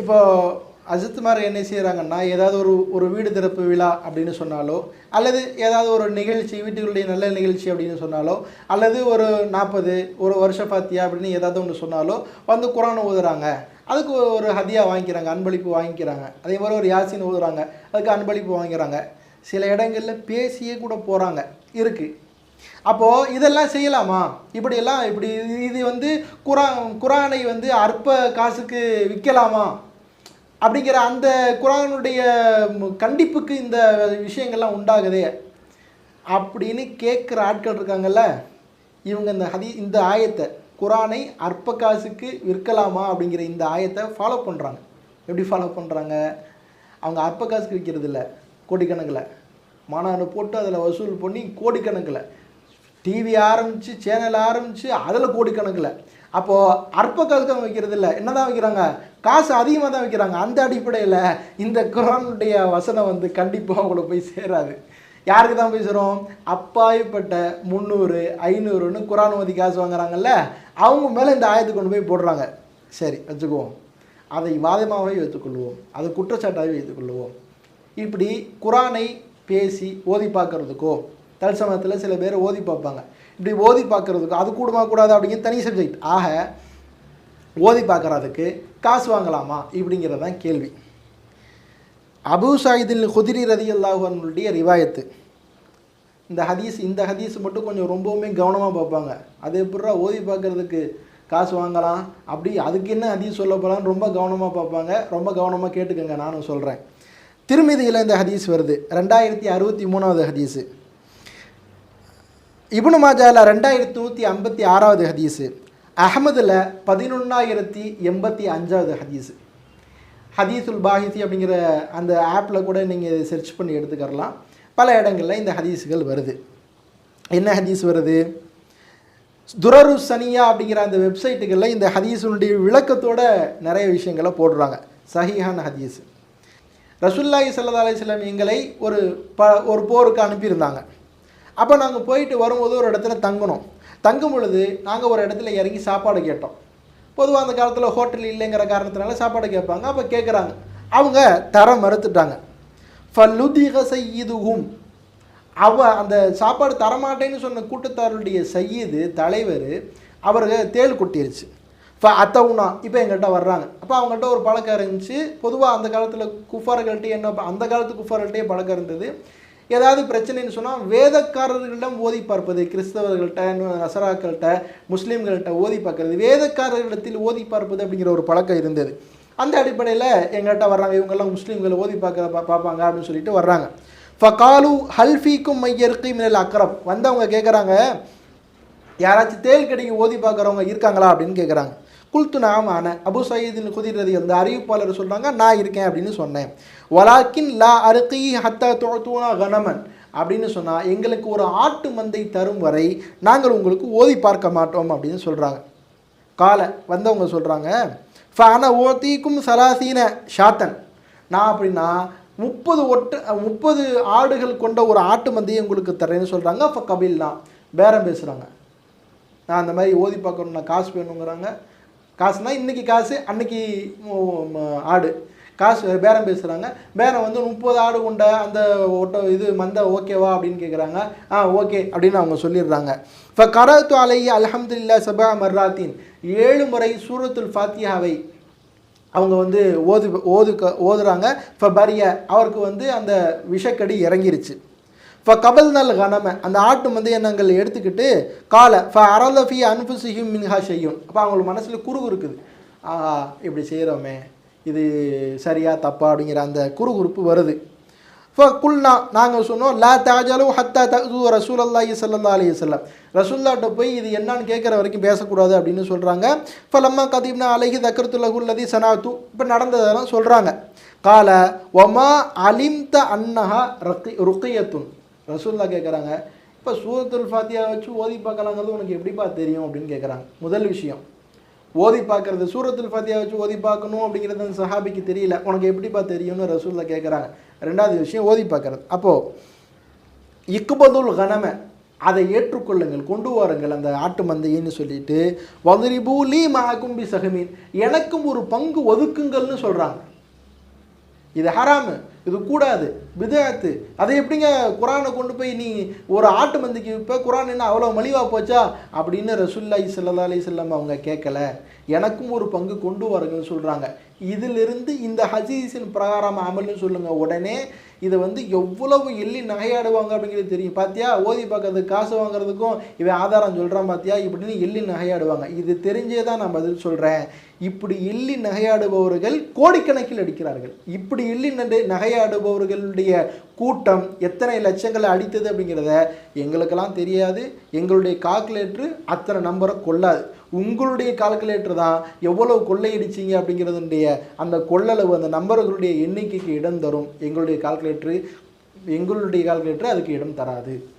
இப்போ அஜித்மார் என்ன செய்கிறாங்கன்னா ஏதாவது ஒரு ஒரு வீடு திறப்பு விழா அப்படின்னு சொன்னாலோ அல்லது ஏதாவது ஒரு நிகழ்ச்சி வீட்டுகளுடைய நல்ல நிகழ்ச்சி அப்படின்னு சொன்னாலோ அல்லது ஒரு நாற்பது ஒரு வருஷ பாத்தியா அப்படின்னு ஏதாவது ஒன்று சொன்னாலோ வந்து குரான் ஓதுறாங்க. அதுக்கு ஒரு ஹதியா வாங்கிக்கிறாங்க அன்பளிப்பு வாங்கிக்கிறாங்க. அதே மாதிரி ஒரு யாசின் ஓதுறாங்க அதுக்கு அன்பளிப்பு வாங்கிக்கிறாங்க. சில இடங்களில் பேசியே கூட போகிறாங்க இருக்குது அப்போது இதெல்லாம் செய்யலாமா? இப்படியெல்லாம் இப்படி இது வந்து குரான் குரானை வந்து அற்ப காசுக்கு விற்கலாமா? அப்படிங்கிற அந்த குரானுடைய கண்டிப்புக்கு இந்த விஷயங்கள்லாம் உண்டாகுதே. அப்படின்னு கேட்குற ஆட்கள் இருக்காங்கல்ல இவங்க இந்த ஹதி இந்த ஆயத்தை குரானை அற்ப காசுக்கு விற்கலாமா அப்படிங்கிற இந்த ஆயத்தை ஃபாலோ பண்ணுறாங்க எப்படி ஃபாலோ பண்ணுறாங்க அவங்க அற்ப காசுக்கு விற்கிறது இல்லை கோடிக்கணக்கில். மாநாடு போட்டு அதில் வசூல் பண்ணி கோடிக்கணக்கில். டிவி ஆரம்பித்து சேனல் ஆரம்பித்து அதில் கோடிக்கணக்கில். அப்போது அற்ப காசுக்கு வைக்கிறது இல்லை. என்ன தான் வைக்கிறாங்க? காசு அதிகமாக தான் வைக்கிறாங்க. அந்த அடிப்படையில் இந்த குரானுடைய வசனம் வந்து கண்டிப்பாக அவங்கள போய் சேராது. யாருக்கு தான் போய் சேரும்? அப்பாவிப்பட்ட முந்நூறு ஐநூறுன்னு குரான் ஓதி காசு வாங்குறாங்கல்ல அவங்க மேலே இந்த ஆயத்தை கொண்டு போய் போடுறாங்க. சரி வச்சுக்குவோம். அதை வாதமாகவே வைத்துக்கொள்வோம். அதை குற்றச்சாட்டாகவே வைத்துக்கொள்வோம். இப்படி குரானை பேசி ஓதி பார்க்குறதுக்கோ தற்சமயத்தில் சில பேர் ஓதி பார்ப்பாங்க. இப்படி ஓதி பார்க்குறதுக்கு அது கூடுமா கூடாது அப்படிங்கிற தனி சப்ஜெக்ட் ஆக ஓதி பார்க்குறதுக்கு காசு வாங்கலாமா இப்படிங்கிறது தான் கேள்வி. அபு சாயிதில் குதிரி ரதி அல்லாஹனுடைய ரிவாயத்து. இந்த ஹதீஸ் இந்த ஹதீஸ் மட்டும் கொஞ்சம் ரொம்பவுமே கவனமாக பார்ப்பாங்க. அது எப்படா ஓதி பார்க்குறதுக்கு காசு வாங்கலாம்? அப்படி அதுக்கு என்ன ஹதீஸ் சொல்ல போகலான்னு ரொம்ப கவனமாக பார்ப்பாங்க. ரொம்ப கவனமாக கேட்டுக்கோங்க நானும் சொல்கிறேன் திருமதியில் இந்த ஹதீஸ் வருது. ரெண்டாயிரத்தி அறுபத்தி மூணாவது ஹதீஸு. இபுனு மாஜால ரெண்டாயிரத்தி நூற்றி ஐம்பத்தி ஆறாவது ஹதீஸு. அகமதில் பதினொன்றாயிரத்தி எண்பத்தி அஞ்சாவது ஹதீஸு. ஹதீஸுல் பாஹிசி அப்படிங்கிற அந்த ஆப்பில் கூட நீங்கள் சர்ச் பண்ணி எடுத்துக்கரலாம் பல இடங்களில் இந்த ஹதீஸுகள் வருது. என்ன ஹதீஸ் வருது? துரரு சனியா அப்படிங்கிற அந்த வெப்சைட்டுகளில் இந்த ஹதீஸுனுடைய விளக்கத்தோட நிறைய விஷயங்களை போடுறாங்க. சஹிஹான ஹதீஸ். ரசுல்லாஹி சல்லா அலிஸ்லாம் எங்களை ஒரு ப ஒரு போருக்கு அனுப்பியிருந்தாங்க. அப்போ நாங்கள் போயிட்டு வரும்போது ஒரு இடத்துல தங்கணும். தங்கும் பொழுது நாங்கள் ஒரு இடத்துல இறங்கி சாப்பாடு கேட்டோம். பொதுவாக அந்த காலத்தில் ஹோட்டல் இல்லைங்கிற காரணத்தினால சாப்பாடு கேட்பாங்க. அப்போ கேட்குறாங்க அவங்க தர மறுத்துட்டாங்க. ஃபல்லுதிக செய்யுதுகும் அவ அந்த சாப்பாடு தரமாட்டேன்னு சொன்ன கூட்டத்தாருடைய சையீது தலைவர் அவருக்கு தேள் கொட்டிருச்சு. இப்போ அத்தவுனா. இப்போ எங்கள்கிட்ட வர்றாங்க. அப்போ அவங்கள்ட்ட ஒரு பழக்கம் இருந்துச்சு. பொதுவாக அந்த காலத்தில் குஃபார்கள்ட்டே என்ன அந்த காலத்து குஃபார்கள்ட்டே பழக்கம் இருந்தது. ஏதாவது பிரச்சனைன்னு சொன்னால் வேதக்காரர்களிடம் ஓதி பார்ப்பது கிறிஸ்தவர்கள்ட்ட நசராக்கள்கிட்ட முஸ்லீம்கள்கிட்ட ஓதி பார்க்கறது. வேதக்காரர்களிடத்தில் ஓதி பார்ப்பது அப்படிங்கிற ஒரு பழக்கம் இருந்தது. அந்த அடிப்படையில் எங்கள்கிட்ட வர்றாங்க இவங்கெல்லாம் முஸ்லீம்கள் ஓதி பார்க்க பா- பார்ப்பாங்க அப்படின்னு சொல்லிட்டு வர்றாங்க. ஃபகாலு ஹல்ஃபீக்கும் மையருக்கு மினல் வந்து வந்தவங்க கேட்குறாங்க யாராச்சும் தேல் கடைக்கு ஓதி பார்க்குறவங்க இருக்காங்களா? அப்படின்னு கேட்குறாங்க குல்து நாமான அபு சயீதின் குதிரதி அந்த அறிவிப்பாளர் சொல்கிறாங்க நான் இருக்கேன் அப்படின்னு சொன்னேன். வலாக்கின் லா அருக்கி ஹத்தா தோத்தூனா கனமன் அப்படின்னு சொன்னால் எங்களுக்கு ஒரு ஆட்டு மந்தை தரும் வரை நாங்கள் உங்களுக்கு ஓதி பார்க்க மாட்டோம் அப்படின்னு சொல்கிறாங்க காலை வந்தவங்க சொல்கிறாங்க ஃபன ஓத்திக்கும் சராசீன ஷாத்தன். நான் அப்படின்னா முப்பது ஒட்டு முப்பது ஆடுகள் கொண்ட ஒரு ஆட்டு மந்தையை உங்களுக்கு தரேன்னு சொல்கிறாங்க அப்போ கபில்லாம் பேரம் பேசுகிறாங்க நான் அந்த மாதிரி ஓதி பார்க்கணும் நான் காசு வேணுங்கிறாங்க. காசுனா இன்றைக்கி காசு அன்னைக்கு ஆடு. காசு பேரம் பேசுகிறாங்க பேரம் வந்து முப்பது ஆடு கொண்ட அந்த ஓட்ட இது மந்த ஓகேவா அப்படின்னு கேட்குறாங்க ஆ ஓகே அப்படின்னு அவங்க சொல்லிடுறாங்க. இப்போ கரத்து அலை அல்ஹம்துலில்லாஹ் சபா மர்ராத்தின். ஏழு முறை சூரத்துல் ஃபாத்தியாவை அவங்க வந்து ஓது ஓது ஓதுறாங்க. இப்போ பரிய அவருக்கு வந்து அந்த விஷக்கடி இறங்கிருச்சு. இப்போ கபல் நல் கனம அந்த ஆட்டு வந்து எடுத்துக்கிட்டு காலை ஃப அரலஃபி அன்புசியும் மின்ஹா செய்யும் அப்போ அவங்களுக்கு மனசில் குறுகு இருக்குது. ஆஹா இப்படி செய்கிறோமே இது சரியா தப்பா? அப்படிங்கிற அந்த குறுகுறுப்பு வருது. இப்போ குல்னா நாங்கள் சொன்னோம் லா தாஜாலு ஹத்தா தகு ரசூல் அல்லாஹி சல்லா அலி வல்லம் ரசூல்லாட்ட போய் இது என்னன்னு கேட்குற வரைக்கும் பேசக்கூடாது அப்படின்னு சொல்கிறாங்க இப்போ லம்மா கதீப்னா அலஹி தக்கரத்துல்லகுல்லதி சனாத்து இப்போ நடந்ததெல்லாம் சொல்கிறாங்க கால ஒமா அலிம்த அன்னஹா ரக்கி ருக்கியத்துன். ரசூல்லா கேட்குறாங்க இப்போ சூரத்துல் ஃபாத்தியா வச்சு ஓதி பார்க்கலாங்கிறது உனக்கு எப்படிப்பா தெரியும் அப்படின்னு கேட்குறாங்க முதல் விஷயம் ஓதி பார்க்கறது. சூரத்துல் ஃபாத்தியா வச்சு ஓதி பார்க்கணும் அப்படிங்கிறது அந்த சஹாபிக்கு தெரியல. உனக்கு எப்படிப்பா தெரியும்னு ரசூல்லா கேட்குறாங்க ரெண்டாவது விஷயம் ஓதி பார்க்கறது. அப்போது இக்குபதுல் கனம அதை ஏற்றுக்கொள்ளுங்கள் கொண்டு வாருங்கள் அந்த ஆட்டு மந்தையின்னு சொல்லிட்டு வதரிபூ லீ மாகும்பி சகமீன் எனக்கும் ஒரு பங்கு ஒதுக்குங்கள்னு சொல்கிறாங்க இது ஹராமு இது கூடாது பிதாத்து அதை எப்படிங்க குரானை கொண்டு போய் நீ ஒரு ஆட்டு மந்திக்கு இப்போ குரான் என்ன அவ்வளோ மலிவாக போச்சா? அப்படின்னு ரசுல்லாய் சல்லா அலி செல்லம் அவங்க கேட்கல எனக்கும் ஒரு பங்கு கொண்டு வரங்கன்னு சொல்கிறாங்க இதிலிருந்து இந்த ஹதீஸின் பிரகாரம் அமல்னு சொல்லுங்கள் உடனே இதை வந்து எவ்வளவு எள்ளி நகையாடுவாங்க அப்படிங்கிறது தெரியும். பார்த்தியா ஓதி பார்க்கறதுக்கு காசு வாங்குறதுக்கும் இவன் ஆதாரம் சொல்கிறான் பார்த்தியா இப்படின்னு எள்ளி நகையாடுவாங்க. இது தெரிஞ்சே தான் நான் பதில் சொல்கிறேன் இப்படி எள்ளி நகையாடுபவர்கள் கோடிக்கணக்கில் அடிக்கிறார்கள். இப்படி எள்ளி நண்டு நகையாடுபவர்களுடைய கூட்டம் எத்தனை லட்சங்களை அடித்தது அப்படிங்கிறத எங்களுக்கெல்லாம் தெரியாது. எங்களுடைய கால்குலேட்டரு அத்தனை நம்பரை கொள்ளாது. உங்களுடைய கால்குலேட்டர் தான் எவ்வளவு கொள்ளையடிச்சிங்க அப்படிங்கிறதுடைய அந்த கொள்ளளவு அந்த நம்பர்களுடைய எண்ணிக்கைக்கு இடம் தரும். எங்களுடைய கால்குலேட்டரு எங்களுடைய கால்குலேட்டர் அதுக்கு இடம் தராது.